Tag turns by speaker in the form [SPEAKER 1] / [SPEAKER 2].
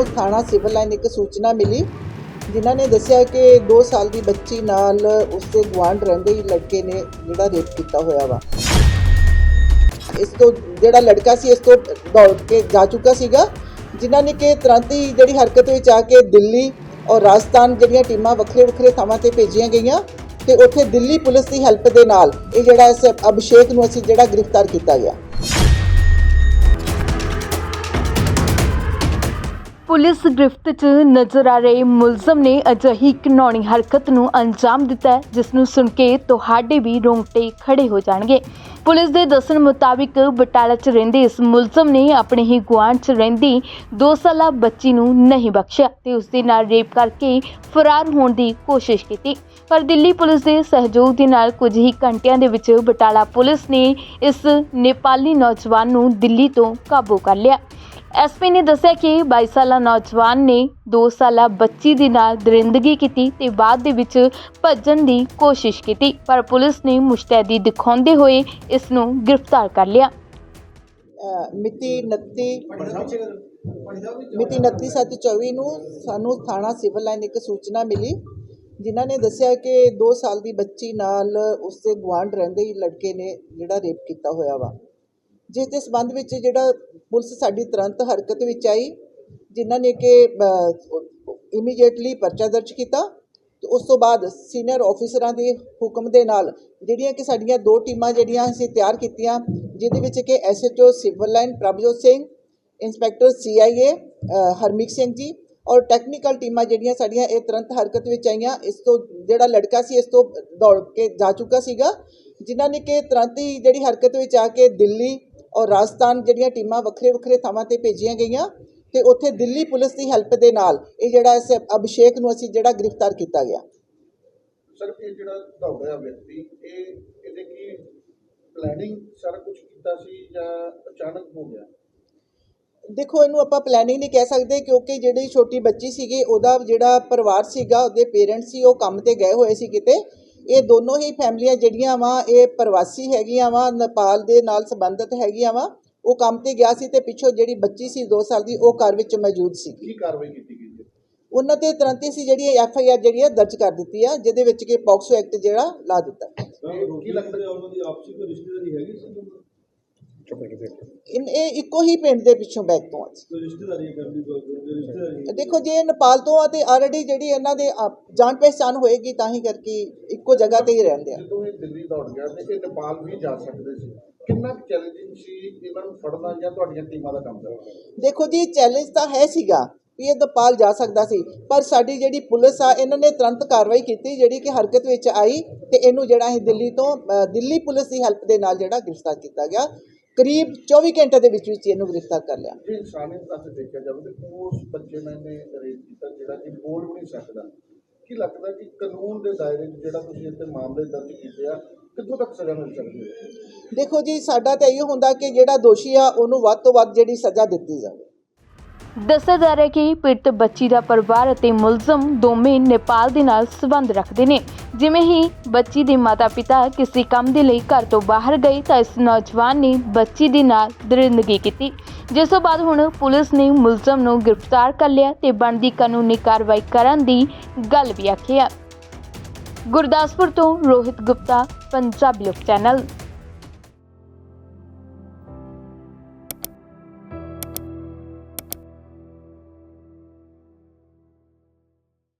[SPEAKER 1] ਸਾਨੂੰ ਥਾਣਾ civil line ਇੱਕ ਸੂਚਨਾ ਮਿਲੀ, ਜਿਨ੍ਹਾਂ ਨੇ ਦੱਸਿਆ ਕਿ 2 ਸਾਲ ਦੀ ਬੱਚੀ ਨਾਲ ਉਸਦੇ ਗੁਆਂਢ ਰਹਿੰਦੇ ਹੀ ਲੜਕੇ ਨੇ ਜਿਹੜਾ ਰੇਪ ਕੀਤਾ ਹੋਇਆ ਵਾ। ਇਸ ਤੋਂ ਜਿਹੜਾ ਲੜਕਾ ਸੀ, ਇਸ ਤੋਂ ਦੌੜ ਕੇ ਜਾ ਚੁੱਕਾ ਸੀਗਾ, ਜਿਨ੍ਹਾਂ ਨੇ ਕਿ ਤੁਰੰਤ ਹੀ ਜਿਹੜੀ ਹਰਕਤ ਵਿੱਚ ਆ ਕੇ ਦਿੱਲੀ ਔਰ ਰਾਜਸਥਾਨ ਜਿਹੜੀਆਂ ਟੀਮਾਂ ਵੱਖਰੇ ਵੱਖਰੇ ਥਾਵਾਂ ਤੇ ਭੇਜੀਆਂ ਗਈਆਂ ਤੇ ਉੱਥੇ ਦਿੱਲੀ ਪੁਲਿਸ ਦੀ ਹੈਲਪ ਦੇ ਨਾਲ ਇਹ ਜਿਹੜਾ ਇਸ ਅਭਿਸ਼ੇਕ ਨੂੰ ਅਸੀਂ ਜਿਹੜਾ ਗ੍ਰਿਫਤਾਰ ਕੀਤਾ ਗਿਆ।
[SPEAKER 2] ਪੁਲਿਸ ਗ੍ਰਿਫਤ 'ਚ ਨਜ਼ਰ ਆ ਰਹੇ ਮੁਲਜ਼ਮ ਨੇ ਅਜਿਹੀ ਘਿਨੌਣੀ ਹਰਕਤ ਨੂੰ ਅੰਜਾਮ ਦਿੱਤਾ ਹੈ, ਜਿਸ ਨੂੰ ਸੁਣ ਕੇ ਤੁਹਾਡੇ ਵੀ ਰੋਂਗਟੇ ਖੜੇ ਹੋ ਜਾਣਗੇ। ਪੁਲਿਸ ਦੇ ਦੱਸਣ ਮੁਤਾਬਿਕ ਬਟਾਲਾ 'ਚ ਰਹਿੰਦੇ ਇਸ ਮੁਲਜ਼ਮ ਨੇ ਆਪਣੇ ਹੀ ਗੁਆਂਢ 'ਚ ਰਹਿੰਦੀ 2 ਸਾਲਾ ਬੱਚੀ ਨੂੰ ਨਹੀਂ ਬਖਸ਼ਿਆ ਤੇ ਉਸ ਦੇ ਨਾਲ ਰੇਪ ਕਰਕੇ ਫਰਾਰ ਹੋਣ ਦੀ ਕੋਸ਼ਿਸ਼ ਕੀਤੀ। ਪਰ ਦਿੱਲੀ ਪੁਲਿਸ ਦੇ ਸਹਿਯੋਗ ਦੇ ਨਾਲ ਕੁਝ ਹੀ ਘੰਟਿਆਂ ਦੇ ਵਿੱਚ ਬਟਾਲਾ ਪੁਲਿਸ ਨੇ ਇਸ ਨੇਪਾਲੀ ਨੌਜਵਾਨ ਨੂੰ ਦਿੱਲੀ ਤੋਂ ਕਾਬੂ ਕਰ ਲਿਆ। ਐਸਪੀ ਨੇ ਦੱਸਿਆ ਕਿ 22 ਸਾਲਾ ਨੌਜਵਾਨ ਨੇ 2 ਸਾਲਾ ਬੱਚੀ ਦੇ ਨਾਲ ਦਰਿੰਦਗੀ ਕੀਤੀ ਤੇ ਬਾਅਦ ਦੇ ਵਿੱਚ ਭੱਜਣ ਦੀ ਕੋਸ਼ਿਸ਼ ਕੀਤੀ ਪਰ ਪੁਲਿਸ ਨੇ ਮੁਸ਼ਤੈਦੀ ਦਿਖਾਉਂਦੇ ਹੋਏ ਇਸ ਨੂੰ ਗ੍ਰਿਫਤਾਰ ਕਰ ਲਿਆ।
[SPEAKER 1] ਅ, ਮਿਤੀ 29 ਮਿਤੀ 29/7/24 ਨੂੰ ਸਾਨੂੰ ਥਾਣਾ ਸਿਵਲ ਲਾਈਨ ਇੱਕ ਸੂਚਨਾ ਮਿਲੀ ਜਿਨ੍ਹਾਂ ਨੇ ਦੱਸਿਆ ਕਿ 2 ਸਾਲ ਦੀ ਬੱਚੀ ਨਾਲ ਉਸਦੇ ਗੁਆਂਢ ਰਹਿੰਦੇ ਹੀ ਲੜਕੇ ਨੇ ਜਿਹੜਾ ਰੇਪ ਕੀਤਾ ਹੋਇਆ ਵਾ। ਜਿਸ ਦੇ ਸਬੰਧ ਵਿੱਚ ਜਿਹੜਾ ਪੁਲਿਸ ਸਾਡੀ ਤੁਰੰਤ ਹਰਕਤ ਵਿੱਚ ਆਈ, ਜਿਨ੍ਹਾਂ ਨੇ ਕਿ ਇਮੀਡੀਏਟਲੀ ਪਰਚਾ ਦਰਜ ਕੀਤਾ ਤੇ ਉਸ ਤੋਂ ਬਾਅਦ ਸੀਨੀਅਰ ਆਫੀਸਰਾਂ ਦੇ ਹੁਕਮ ਦੇ ਨਾਲ ਜਿਹੜੀਆਂ ਕਿ ਸਾਡੀਆਂ ਦੋ ਟੀਮਾਂ ਜਿਹੜੀਆਂ ਅਸੀਂ ਤਿਆਰ ਕੀਤੀਆਂ, ਜਿਹਦੇ ਵਿੱਚ ਕਿ SHO civil line Prabhjot Singh inspector CIA Harmeet Singh ji ਔਰ ਟੈਕਨੀਕਲ ਟੀਮਾਂ ਜਿਹੜੀਆਂ ਸਾਡੀਆਂ ਇਹ ਤੁਰੰਤ ਹਰਕਤ ਵਿੱਚ ਆਈਆਂ, ਇਸ ਤੋਂ ਜਿਹੜਾ ਲੜਕਾ ਸੀ ਇਸ ਤੋਂ ਦੌੜ ਕੇ ਜਾ ਚੁੱਕਾ ਸੀਗਾ, ਜਿਨ੍ਹਾਂ ਨੇ ਕਿ ਤੁਰੰਤ ਹੀ ਜਿਹੜੀ ਹਰਕਤ ਵਿੱਚ ਆ ਕੇ ਦਿੱਲੀ ਔਰ ਰਾਜਸਥਾਨ ਜਿਹੜੀਆਂ ਟੀਮਾਂ ਵੱਖਰੇ ਵੱਖਰੇ ਥਾਵਾਂ ਤੇ ਭੇਜੀਆਂ ਗਈਆਂ ਤੇ ਉੱਥੇ ਦਿੱਲੀ ਪੁਲਿਸ ਦੀ ਹੈਲਪ ਦੇ ਨਾਲ ਇਹ ਜਿਹੜਾ ਇਸ ਅਭਿਸ਼ੇਕ ਨੂੰ ਅਸੀਂ ਜਿਹੜਾ ਗ੍ਰਿਫਤਾਰ ਕੀਤਾ ਗਿਆ।
[SPEAKER 3] ਸਰ ਇਹ ਜਿਹੜਾ ਦੌੜਿਆ ਵਿਅਕਤੀ ਇਹ ਇਹਦੇ ਕੀ ਪਲੈਨਿੰਗ ਸਾਰਾ ਕੁਝ ਕੀਤਾ ਸੀ ਜਾਂ ਅਚਾਨਕ ਹੋ ਗਿਆ?
[SPEAKER 1] ਦੇਖੋ ਇਹਨੂੰ ਆਪਾਂ ਪਲੈਨਿੰਗ ਨਹੀਂ ਕਹਿ ਸਕਦੇ ਕਿਉਂਕਿ ਜਿਹੜੀ ਛੋਟੀ ਬੱਚੀ ਸੀਗੀ ਉਹਦਾ ਜਿਹੜਾ ਪਰਿਵਾਰ ਸੀਗਾ ਉਹਦੇ ਪੇਰੈਂਟਸ ਸੀ ਉਹ ਕੰਮ ਤੇ ਗਏ ਹੋਏ ਸੀ ਕਿਤੇ। ਇਹ ਦੋਨੋਂ ਹੀ ਫੈਮਲੀਆਂ ਜਿਹੜੀਆਂ ਵਾ ਇਹ ਪ੍ਰਵਾਸੀ ਹੈਗੀਆਂ ਵਾ ਨੇਪਾਲ ਦੇ ਨਾਲ ਸੰਬੰਧਿਤ ਹੈਗੀਆਂ ਵਾ। ਉਹ ਕੰਮ ਤੇ ਗਿਆ ਸੀ ਤੇ ਪਿੱਛੋਂ ਜਿਹੜੀ ਬੱਚੀ ਸੀ 2 ਸਾਲ ਦੀ ਉਹ ਘਰ ਵਿੱਚ ਮੌਜੂਦ ਸੀ।
[SPEAKER 3] ਕੀ ਕਾਰਵਾਈ ਕੀਤੀ ਗਈ
[SPEAKER 1] ਉਹਨਾਂ ਤੇ ਤੁਰੰਤ ਹੀ ਸੀ ਜਿਹੜੀ ਐਫ ਆਈ ਆਰ ਜਿਹੜੀ ਹੈ ਦਰਜ ਕਰ ਦਿੱਤੀ ਆ ਜਿਹਦੇ ਵਿੱਚ ਕਿ ਪੌਕਸੋ ਐਕਟ ਜਿਹੜਾ ਲਾ ਦਿੱਤਾ।
[SPEAKER 3] ਕੀ ਲੱਗਦਾ
[SPEAKER 4] ਉਹਨਾਂ ਦੀ ਆਪਸੀ ਕੋਈ ਰਿਸ਼ਤੇਦਾਰੀ ਹੈਗੀ ਸੀ?
[SPEAKER 1] ਇਨ ਇਹ ਇੱਕੋ ਹੀ ਪਿੰਡ ਦੇ ਪਿੱਛੋਂ ਬੈਕ ਤੋਂ ਆ।
[SPEAKER 4] ਰਿਸ਼ਤੇਦਾਰੀ ਰਿਸ਼ਤੇਦਾਰੀ
[SPEAKER 1] ਦੇਖੋ ਜੇ ਇਹ ਨੇਪਾਲ ਤੋਂ ਆ ਤੇ ਆਲਰੇਡੀ ਜਿਹੜੀ ਇਹਨਾਂ ਦੇ ਆਪ- ਜਾਣ ਪਹਿਚਾਣ ਹੋਏਗੀ ਤਾਂ ਹੀ ਕਰਕੇ ਇੱਕੋ ਜਗ੍ਹਾ ਤੇ ਹੀ ਰਹਿੰਦੇ ਆ।
[SPEAKER 3] ਜਦੋਂ ਇਹ ਦਿੱਲੀ ਦੌੜ ਗਿਆ ਤੇ ਇਹ ਨੇਪਾਲ ਵੀ ਜਾ ਸਕਦੇ ਸੀ। ਕਿੰਨਾ ਚੈਲੰਜਿੰਗ ਸੀ ਇਹਨਾਂ ਨੂੰ ਫੜਨਾ ਜਾਂ ਤੁਹਾਡੀਆਂ ਟੀਮਾਂ ਦਾ ਕੰਮ ਕਰਨਾ
[SPEAKER 1] ਦੇਖੋ ਜੀ ਚੈਲੰਜ ਤਾਂ ਹੈ ਸੀਗਾ ਵੀ ਇਹ ਨੇਪਾਲ ਜਾ ਸਕਦਾ ਸੀ ਪਰ ਸਾਡੀ ਜਿਹੜੀ ਪੁਲਿਸ ਆ ਇਹਨਾਂ ਨੇ ਤੁਰੰਤ ਕਾਰਵਾਈ ਕੀਤੀ ਜਿਹੜੀ ਕਿ ਹਰਕਤ ਵਿੱਚ ਆਈ ਤੇ ਇਹਨੂੰ ਜਿਹੜਾ ਅਸੀਂ ਦਿੱਲੀ ਤੋਂ ਅ, ਦਿੱਲੀ ਪੁਲਿਸ ਦੀ ਹੈਲਪ ਦੇ ਨਾਲ ਜਿਹੜਾ ਗ੍ਰਿਫਤਾਰ ਕੀਤਾ ਗਿਆ। ਕਰੀਬ 24 ਘੰਟੇ ਦੇ ਵਿੱਚ ਵਿੱਚ ਇਹਨੂੰ ਗ੍ਰਿਫਤਾਰ ਕਰ ਲਿਆ।
[SPEAKER 3] ਜੇ ਇਨਸਾਨੀਅਤ ਪਾਸੇ ਦੇਖਿਆ ਜਾਵੇ ਤੇ ਉਸ ਬੱਚੇ ਨੇ ਇਹਨੇ ਰੇਪ ਕੀਤਾ ਜਿਹੜਾ ਕਿ ਬੋਲ ਵੀ ਨਹੀਂ ਸਕਦਾ। ਕੀ ਲੱਗਦਾ ਕਿ ਕਾਨੂੰਨ ਦੇ ਦਾਇਰੇ 'ਚ ਜਿਹੜਾ ਤੁਸੀਂ ਇੱਥੇ ਮਾਮਲੇ ਦਰਜ ਕੀਤੇ ਆ ਕਿੱਥੋਂ ਤੱਕ ਸਜ਼ਾ ਮਿਲ ਸਕਦੀ ਹੈ?
[SPEAKER 1] ਦੇਖੋ ਜੀ ਸਾਡਾ ਤਾਂ ਇਹ ਹੁੰਦਾ ਕਿ ਜਿਹੜਾ ਦੋਸ਼ੀ ਆ ਉਹਨੂੰ ਵੱਧ ਤੋਂ ਵੱਧ ਜਿਹੜੀ ਸਜ਼ਾ ਦਿੱਤੀ ਜਾਵੇ।
[SPEAKER 2] ਦੱਸਿਆ ਜਾ ਰਿਹਾ ਹੈ ਕਿ ਪੀੜਤ ਬੱਚੀ ਦਾ ਪਰਿਵਾਰ ਅਤੇ ਮੁਲਜ਼ਮ ਦੋਵੇਂ ਨੇਪਾਲ ਦੇ ਨਾਲ ਸੰਬੰਧ ਰੱਖਦੇ ਨੇ। ਜਿਵੇਂ ਹੀ ਬੱਚੀ ਦੇ ਮਾਤਾ-ਪਿਤਾ ਕਿਸੇ ਕੰਮ ਦੇ ਲਈ ਘਰ ਤੋਂ ਬਾਹਰ ਗਏ ਤਾਂ ਇਸ ਨੌਜਵਾਨ ਨੇ ਬੱਚੀ ਦੇ ਨਾਲ ਦਰਿੰਦਗੀ ਕੀਤੀ। ਜਿਸ ਤੋਂ ਬਾਅਦ ਹੁਣ ਪੁਲਿਸ ਨੇ ਮੁਲਜ਼ਮ ਨੂੰ ਗ੍ਰਿਫਤਾਰ ਕਰ ਲਿਆ ਤੇ ਬਣਦੀ ਕਾਨੂੰਨੀ ਕਾਰਵਾਈ ਕਰਨ ਦੀ ਗੱਲ ਵੀ ਆਖੀ ਹੈ ਗੁਰਦਾਸਪੁਰ ਤੋਂ ਰੋਹਿਤ ਗੁਪਤਾ, ਪੰਜਾਬੀ ਲੋਕ ਚੈਨਲ।